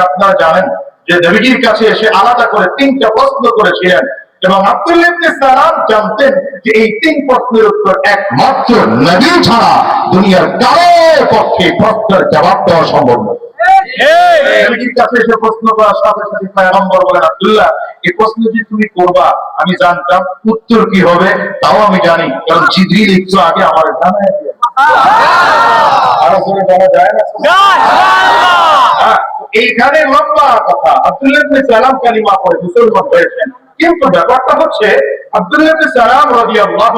আপনারা জানেন। যে কাছে এসে আলাদা করে তিনটা প্রশ্ন করেছিলেন এবং আব্দুল্লাহ সালাম জানতেন যে এই তিন প্রশ্নের উত্তর একমাত্র নবী ছাড়া দুনিয়ার কারও পক্ষে প্রশ্নের জবাব দেওয়া সম্ভব নয়। নবীজির কাছে এসে প্রশ্ন করার সাথে সাথে পয়গম্বর বলেন আব্দুল্লাহ এই প্রশ্ন যে তুমি করবা আমি জানতাম উত্তর কি হবে তাও আমি জানি কারণ জিবরিল একটু আগে আমার জানায় আরও করে বলা যায় না? হ্যাঁ, এইখানে লম্বা কথা। আব্দুল্লাহ সালাম কালিমা পড়ে মুসলমান হয়েছেন। কিন্তু ব্যাপারটা হচ্ছে আব্দুল্লাহ সালাম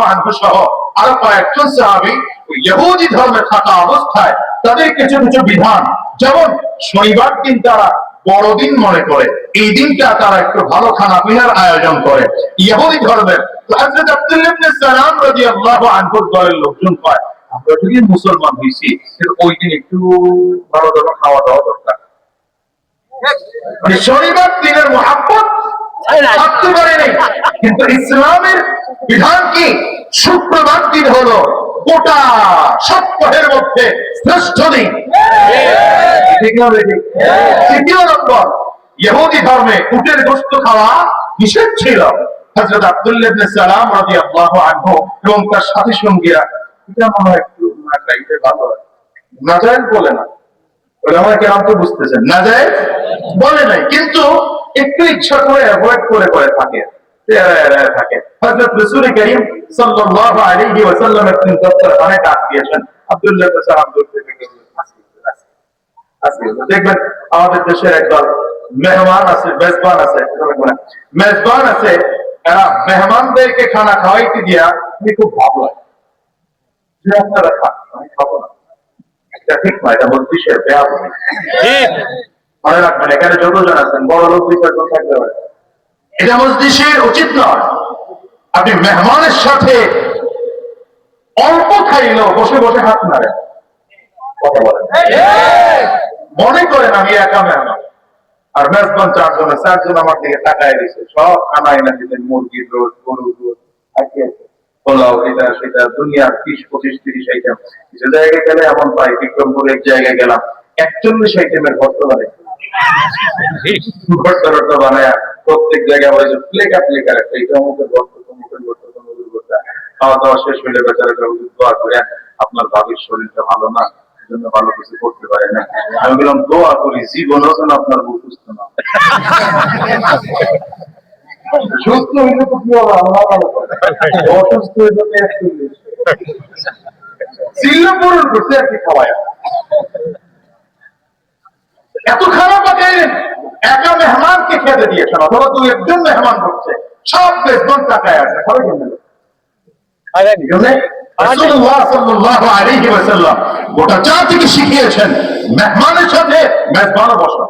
আনহু সহ আর কয়েকজন সাহাবী ইহুদি ধর্মে থাকা অবস্থায় তাদের কিছু কিছু বিধান যেমন শনিবার দিন তারা বড়দিন মনে করে এই দিনটা তারা একটু ভালো খানা পিনার আয়োজন করে। ইহুদি ধর্মের তো হযরত আব্দুল্লাহ ইবনে সালাম রাদিয়াল্লাহু আনহুর দলের লোকজন কয় আমরা যদি মুসলমান হইছি তাহলে ওই দিন একটু ভালো ভালো খাওয়া দাওয়া দরকার। মানে শনিবার দিনের মহাব্বত থাকতে পারে নাই কিন্তু ইসলামের বিধান কি? শুক্রবার দিন হলো। গোটা সপ্তাহের মধ্যে শ্রেষ্ঠ দিন? তৃতীয় নম্বর, ইহুদি ধর্মে উটের গোস্ত খাওয়া নিষেধ ছিল। হযরত আব্দুল্লাহ সালাম রাদিয়াল্লাহু আনহু এবং তার সাথী সঙ্গীরা, এটা মনে হয় একটু বলে না। ওলামা কেরাম তো বুঝতেছেন। নাজায়েজ বলে নাই, কিন্তু একটু ইচ্ছা করে অ্যাভয়েড করে করে থাকে। থাকে হযরত রাসূল করিম সাল্লাল্লাহু আলাইহি ওয়াসাল্লাম একদিন দপ্তর খানে ডাক দিয়েছেন আব্দুল্লাহ ইবনে সালাম দূর থেকে বললেন, "আসি, আসি।" আছে দেখবেন আমাদের দেশের একদল মেহমান আছে মেজবান আছে মেজবান আছে এরা মেহমানদেরকে খানা খাওয়াইতে দিয়া আমি খুব ভাব লাগে যে আপনারা খান আমি খাব না এটা ঠিক নয় এটা মস্তিষ্কের বেয়া মনে রাখবেন এখানে যতজন আছেন বড় লোক দুই চারজন থাকতে পারে এটা মস্তিষ্কের উচিত নয়। আপনি মেহমানের সাথে অল্প খাইলেও বসে বসে হাত মারেন কথা বলেন। মনে করেন আমি একা মেহমান। আর মেজবান চারজন চারজন আমার দিকে তাকায় দিছে। সব খানা এনে দিলেন মুরগির রোজ, গরুর রোজ পোলাও এটা, সেটা, দুনিয়ার বিশ পঁচিশ, তিরিশ আইটেম কিছু জায়গায় গেলে এমন পাই এক জায়গায় গেলাম, একচল্লিশ আইটেমের ভর্ত বানায় প্রত্যেক জায়গায় বলে প্লেকা প্লেকা একটা এটা অমুকের ভর্ত তমুকের ভর্ত তমুকের ভর্ত খাওয়া দাওয়া শেষ হইলে বেচারা দোয়া করে আপনার ভাবির শরীরটা ভালো না জন্য ভালো কিছু করতে পারে না। আমি বললাম দোয়া করি জীবনও যেন আপনার বুক সুস্থ না। সুস্থ হইলে তো কি হবে? আমরা ভালো অসুস্থ হইলে তো একচল্লিশ চিল্লা পূরণ করছে আর কি খাওয়ায়। এত খারাপ পাঠাইলেন একা মেহমানকে খেতে দিয়েছেন অথবা তুই একজন মেহমান করছে সব বেসবন টাকায় আছে খরচ গোটা শিখিয়েছেন মেহমানের সাথে মেজবানও বসা।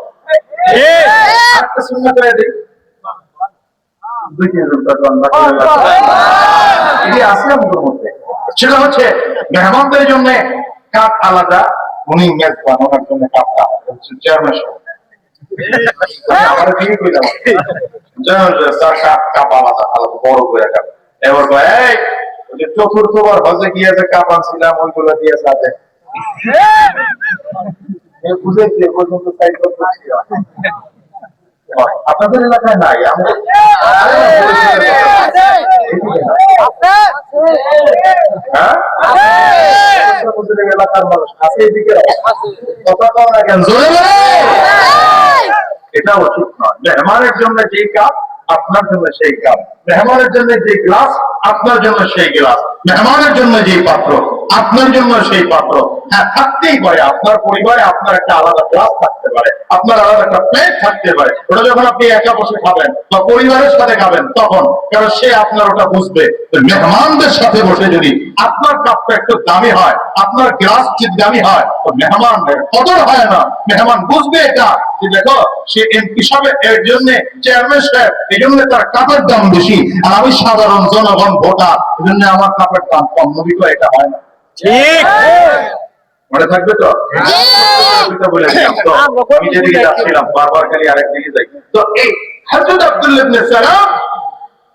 আছে মধ্যে। সেটা হচ্ছে মেহমানদের জন্য কাপ আলাদা উনি মেজবান ওনার জন্য কাপটা হচ্ছে চেয়ারম্যান আমার বিয়ে করে চেয়ারম্যান আলাদা ওইগুলো দিয়ে সাথে বুঝেছি পর্যন্ত আপনাদের এলাকায় নাই হ্যাঁ এলাকার মানুষ আছে নয় মেহমানের জন্য যে কাপ আপনার জন্য সেই কাপ মেহমানের জন্য যে গ্লাস আপনার জন্য সেই গ্লাস মেহমানের জন্য যে পাত্র, আপনার জন্য সেই পাত্র। হ্যাঁ থাকতেই পারে, আপনার পরিবারে আপনার একটা আলাদা গ্লাস থাকতে পারে। আপনার আলাদা একটা প্লেট থাকতে পারে। ওটা যখন আপনি একা বসে খাবেন বা পরিবারের সাথে খাবেন তখন, কারণ সে আপনার ওটা বুঝবে। মেহমানদের সাথে বসে যদি আপনার কাপটা একটু দামি হয়, আপনার গ্লাস যদি দামি হয়, তো মেহমানের কদর হয় না। মেহমান বুঝবে এটা। যে দেখো, সে এমপি সাহেব এর জন্য চেয়ারম্যান সাহেব, এই জন্য তার কাপের দাম বেশি। আর আমি সাধারণ জনগণ, ভোটার, এই জন্য আমার কাপের দাম কম। নবী এটা হয় না। ঠিক। মনে থাকবে তো? এটা বলে দিলাম তো, আমি যেদিকে যাচ্ছিলাম বারবার খালি আরেক দিকে যাই। তো এই হযরত আব্দুল্লাহ ইবনে সালাম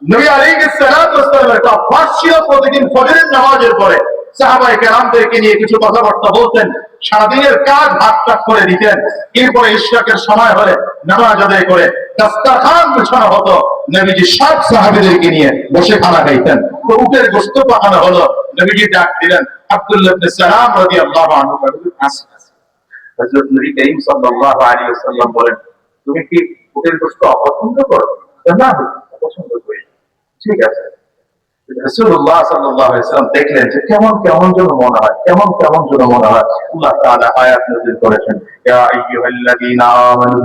নবী আলাইহিস সালাতু ওয়াসসালামের অভ্যাস ছিল প্রতিদিন ফজরের নামাজের পরে সাহাবায়ে কেরামদেরকে নিয়ে কিছু কথাবার্তা বলতেন সারাদিনের কাজ ভাগ টাক করে দিতেন। এরপরে ইশরাকের সময় হলে নামাজ আদায় করে বিছানো হতো নবীজি সব সাহাবীদেরকে নিয়ে বসে খানা খাইতেন। উটের গোস্ত পাকানো হলো। নবীজি ডাক দিলেন, আব্দুল্লাহ সালাম আসেন হযরত নবী করিম সাল্লাল্লাহু আলাইহি ওয়াসাল্লাম বলেন, তুমি কি উটের গোস্ত অপছন্দ করো? না করি ঠিক আছে। রাসূলুল্লাহ সাল্লাল্লাহু আলাইহি ওয়াসাল্লাম দেখলেন যে কেমন কেমন যেন মনে হয়, কেমন কেমন যেন মনে হয়। আল্লাহ তাআলা আয়াত নাযিল করেছেন, ইয়া আমানু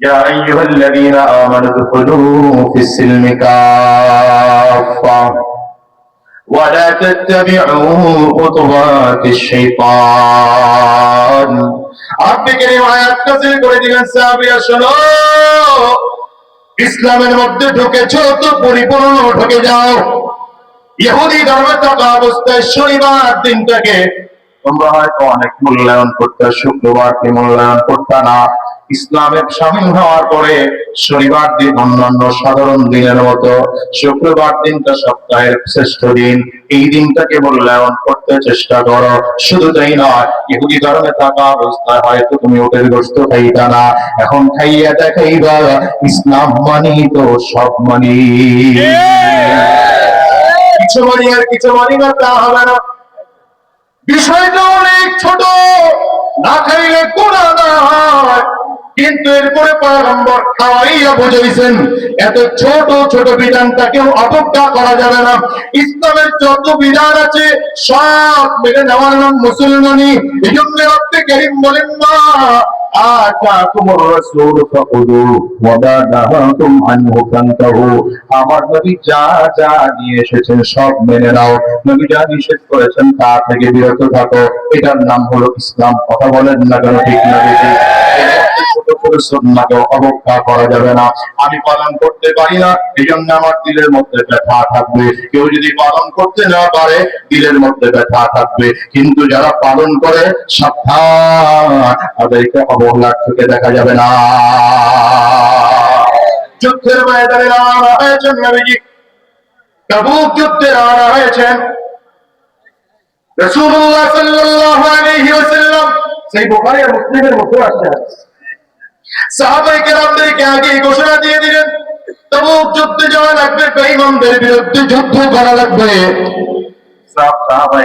يا أيها الذين آمنوا ادخلوا في السلم كافة ولا تتبعوا خطوات الشيطان আপনি কি আয়াত নাযিল করে দিলেন সাহাবীরা শোনো ইসলামের মধ্যে ঢুকেছো তো পরিপূর্ণ ঢুকে যাও ইহুদি ধর্মে থাকা অবস্থায় শনিবার দিনটাকে তোমরা হয়তো অনেক মূল্যায়ন করতে শুক্রবারকে মূল্যায়ন করতে না ইসলামের সামিল হওয়ার পরে শনিবার দিন, অন্যান্য সাধারণ দিনের মতো শুক্রবার দিনটা সপ্তাহের শ্রেষ্ঠ দিন। এই দিনটাকে মূল্যায়ন করতে চেষ্টা করো। শুধু তাই নয়, ইহুদি ধর্মে থাকা অবস্থায় হয়তো তুমি ওটের গোস্ত খাইতা না। এখন খাইয়া দেখাইবা, ইসলাম মানি তো সব মানি। কিছু মানি আর কিছু মানি না, তা হবে না। বিষয়টা অনেক ছোট, না খাইলে কোরআন হয়। কিন্তু এরপরে পয়গম্বর খাওয়াইয়া বুঝাইছেন, এত ছোট ছোট বিধানটাকেও অবজ্ঞা করা যাবে না। ইসলামের যত বিধান আছে, সব মেনে নেওয়ার নাম মুসলমানি এই জন্য আপনি করিম বলেন না আমার নবী যা যা নিয়ে এসেছেন, সব মেনে নাও। নবী যা নিষেধ করেছেন, তা থেকে বিরত থাকো। এটার নাম হলো ইসলাম। কথা বলেন না কেন, ঠিক না বেশি ছোট আমি পালন করতে পারি না এই জন্য আমার দিলের মধ্যে ব্যথা থাকবে। কেউ যদি পালন করতে না পারে, দিলের মধ্যে ব্যথা থাকবে। কিন্তু যারা পালন করে, সাবধান, তাদেরকে অবহেলার চোখে দেখা যাবে না। যুদ্ধের ময়দানে রওনা হয়েছেন নবীজি। তাবুক যুদ্ধে রওনা হয়েছেন রাসূলুল্লাহ সাল্লাল্লাহু আলাইহি ওয়াসাল্লাম সেই বুখারী আর মুসলিমের মধ্যে আসছে। সাহাবী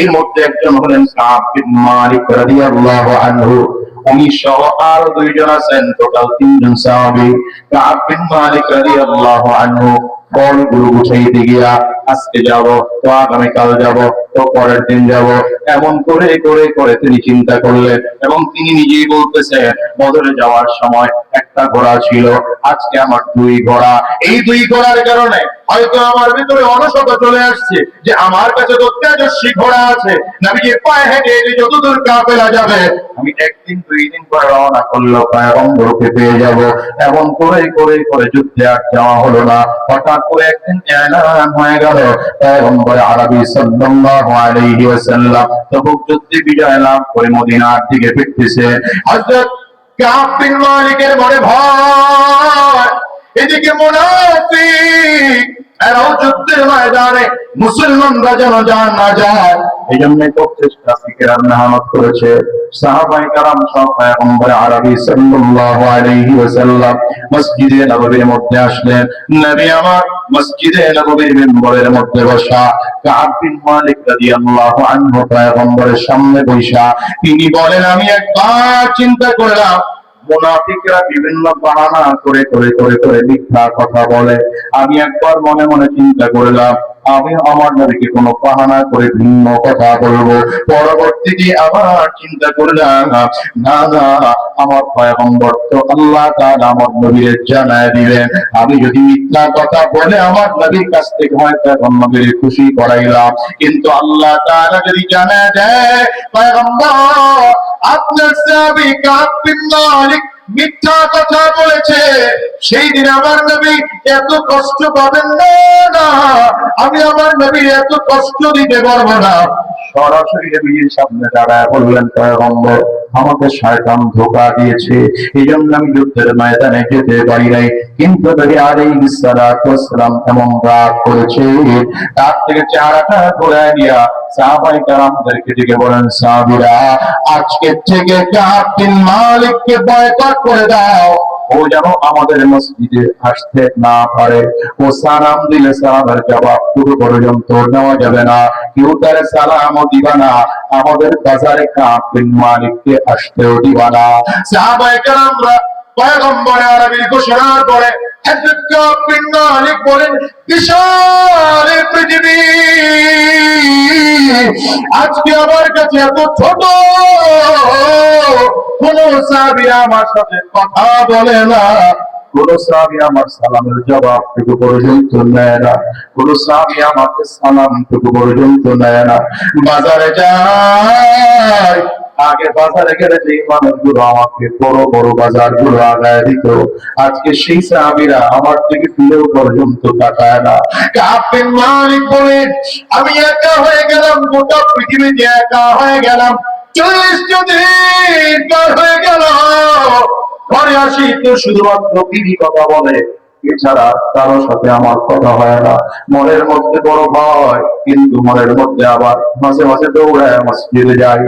এর মধ্যে একজন হলেন কাব বিন মালিক রাদিয়াল্লাহু তিনজন সাহাবী। কাব বিন আজকে যাব, তো আগামীকাল যাব, তো পরের দিন যাব। এমন করে করে করে তিনি চিন্তা করলেন এবং তিনি নিজেই বলতেছেন বদলে যাওয়ার সময় একটা ঘোড়া ছিল, আজকে আমার দুই ঘোড়া। এই দুই ঘোড়ার কারণে হয়তো আমার ভিতরে অলসতা চলে আসছে যে আমার কাছে তো তেজস্বী ঘোড়া আছে। নাবিকে পায়ে হেঁটে হেঁটে যতদূর কাফেলা যাবে, আমি একদিন দুই দিন করে রওনা করল প্রায় অন্ধকে পেয়ে যাব। এমন করে করে করে যুদ্ধে আর যাওয়া হলো না। হঠাৎ করে একদিন হয়ে গেল। পয়গম্বর আরবি সাল্লাল্লাহু আলাইহি ওয়াসাল্লাম তবুক যুদ্ধে বিজয় লাভ করে মদিনার দিকে ফিরতেছে। হযরত কাব বিন মালিকের মনে ভয়, এদিকে মুনাফিক এরাও যুদ্ধের ময়দানে মুসলমানরা যেন যান না যায়। এই জন্য মেহনত করেছে। সাহাবাই সব পয়গম্বর আরবি সাল্লাল্লাহু আলাইহি ওয়াসাল্লাম মসজিদে নববীর মধ্যে আসলেন। নবী আমার মসজিদে নববীর মিম্বরের মধ্যে বসা কাব বিন মালিক রাদিয়াল্লাহু আনহু পয়গম্বরের সামনে বসা তিনি বলেন, আমি একবার চিন্তা করলাম মুনাফিকরা বিভিন্ন বাহানা করে করে করে করে মিথ্যা কথা বলে। আমি একবার মনে মনে চিন্তা করলাম, আমি আমার নবীকে কোনো বাহানা করে ভিন্ন কথা বলব। পরবর্তীতে আবার চিন্তা করলাম, না না, আমার পয়গম্বর তো আল্লাহ তাআলা আমার নবীর জানায় দিবেন। আমি যদি মিথ্যা কথা বলে আমার নবীর কাছ থেকে এখন নবীর খুশি করাইলাম। কিন্তু আল্লাহ তাআলা যদি জানায় দেয়, পয়গম্বর আপনার সাহাবী কাব বিন মালিক মিথ্যা কথা বলেছে। সেই দিন আমার নবী এত কষ্ট পাবেন না আমি আমার নবী এত কষ্ট দিতে পারব না। সরাসরি নবীর সামনে দাঁড়ায় বললেন, পয়গম্বর, আমাকে শয়তান ধোকা দিয়েছে। এই জন্য আমি যুদ্ধের ময়দানে যেতে পারি নাই। কিন্তু এমন রাগ করেছে। তার থেকে চেহারাটা ঘোরায় নিয়া সাহাবাই কারামদেরকে ডেকে বলেন, সাহাবিরা, আজকে থেকে মালিককে বয়কট করে দাও। ও যেন আমাদের মসজিদে আসতে না পারে। ও সালাম দিলে সালামের জবাব পুরো পর্যন্ত নেওয়া যাবে না। কেউ তার সালামও দিবা না। আমাদের বাজারে কাপ মালিককে আসতেও দিবা না। কেন কারামরা আজকে আমার কাছে এত ছোট। কোন সাথে কথা বলে না। কোন সাহাবী আমার সালামের জবাব টুকু পর্যন্ত নেয় না। কোন সাহাবী আমাকে সালাম টুকু পর্যন্ত নেয় না। বাজারে যায় আগে মানুষগুলো আমাকে বড় বড় বাজারগুলো আগায় দিত। আজকে সেই আমার থেকে পর্যন্ত না। মালিক বলে আমি একা হয়ে গেলাম, গোটা পৃথিবীতে একা হয়ে গেলাম। চল্লিশ দিন হয়ে গেল। ঘরে আসি তো শুধুমাত্র বিধি কথা বলে। এছাড়া কারোর সাথে আমার কথা হয় না। মনের মধ্যে বড় ভয়, কিন্তু মনের মধ্যে আবার মাঝে মাঝে দৌড়ায় মসজিদে যাই।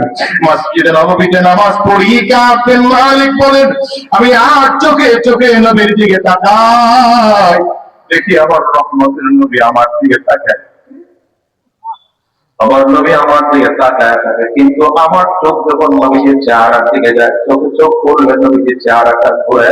মসজিদে নবমীতে নামাজ পড়ি কাপেন মালিক বলেন, আমি আর চোখে চোখে নবীর দিকে তাকাই। দেখি আমার রহমতের নবী আমার দিকে তাকায়। আমার নবী আমার দিকে তাকায় থাকে, কিন্তু আমার চোখ যখন নবীজির চেহারার দিকে যায়, চোখে চোখ পড়লে নবীজির চেহারাটা ঘুরে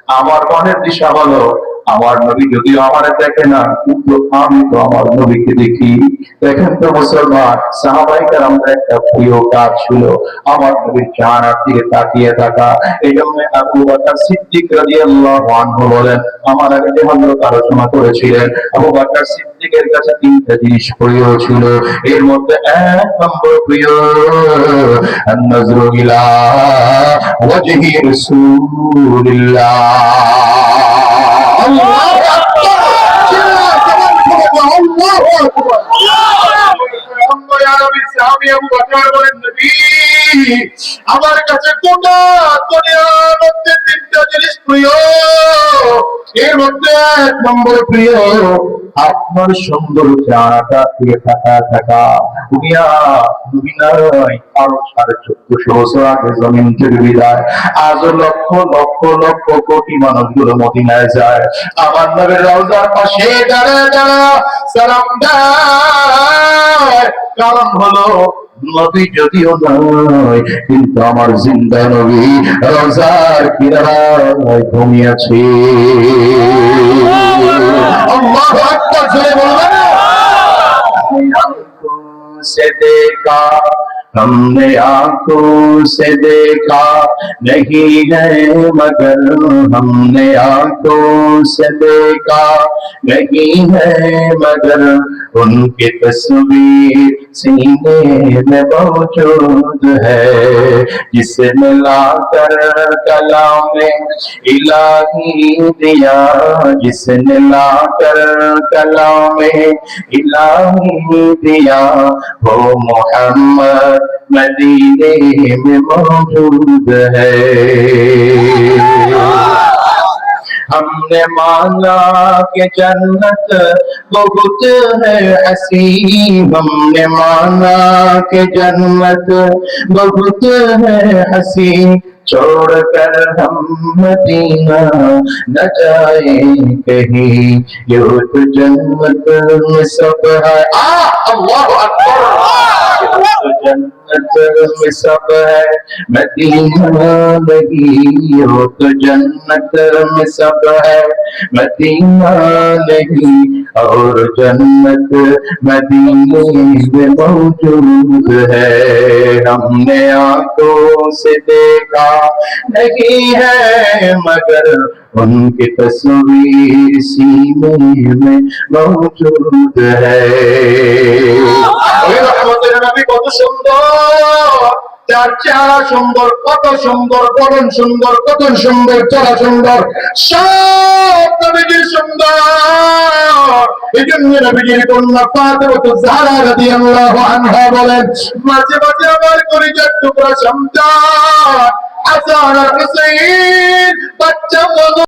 আমার মনের দিশা হলো, আমার নবী যদিও আমার দেখে না, কিন্তু আমি তো আমার নবীকে দেখি। দেখেন তো মুসলমান, সাহাবাই কারণ একটা প্রিয় কাজ ছিল আমার নবীর চাহানার দিকে তাকিয়ে থাকা। এই জন্য আবু বাকর সিদ্দিক রাদিয়াল্লাহু আনহু বলেন, আমার আগে যে আলোচনা করেছিলেন। আবু বাকর সিদ্দিকের কাছে তিনটা জিনিস প্রিয় ছিল। এর মধ্যে এক নম্বর প্রিয় নজরু ইলা ওয়াজহি রাসূলিল্লাহ। আল্লাহ! আমার কাছে তিনটা জিনিস প্রিয়। এর মধ্যে এক নম্বর প্রিয়, আপনার থাকা থাকা। জমিন আজও লক্ষ লক্ষ লক্ষ কোটি মানুষগুলো মদিনায় যায়। আমার নবের রাউজার পাশে দাঁড়া দাঁড়া সালাম কারণ হলো নবী যদিও নয় কিন্তু আমার জিন্দা নবী রোজার কিনারায় ঘুমিয়েছে আল্লাহু আকবার জোরে বলবেন से देखा हमने आंखों से देखा नहीं है मगर हमने आंखों से देखा नहीं है मगर उनकी तस्वीर सीने में मौजूद है, जिसे मिलाकर कलाम में इलाही दिया। जिसने लाकर कलाम में इलाही दिया, वो मोहम्मद मदीने में मौजूद है। हमने माना कि जन्नत बहुत है हसी हमने माना कि जन्नत बहुत है हसी छोड़कर हम मदीना न जाए कहीं ये तो जन्नत में सब है आ अल्लाह अकबर सब है। मदीना नहीं जन्नत में सब है। मदीना नहीं और जन्नत मदीने मौजूद है। हमने आँखों से देखा, नहीं है मगर उनकी तस्वीर सीने में मौजूद है ওই রহমতের নবী কত সুন্দর তার চেহারা সুন্দর কত সুন্দর গঠন সুন্দর কত সুন্দর চলা সুন্দর সব নবীজি সুন্দর এই জন্য নবীজির কন্যা ফাতেমা জাহরা রাদিয়াল্লাহু আনহা বলেন মাঝে মাঝে আমার কলিজার টুকরা সন্তান হাসান আর হুসাইন বাচ্চা বলো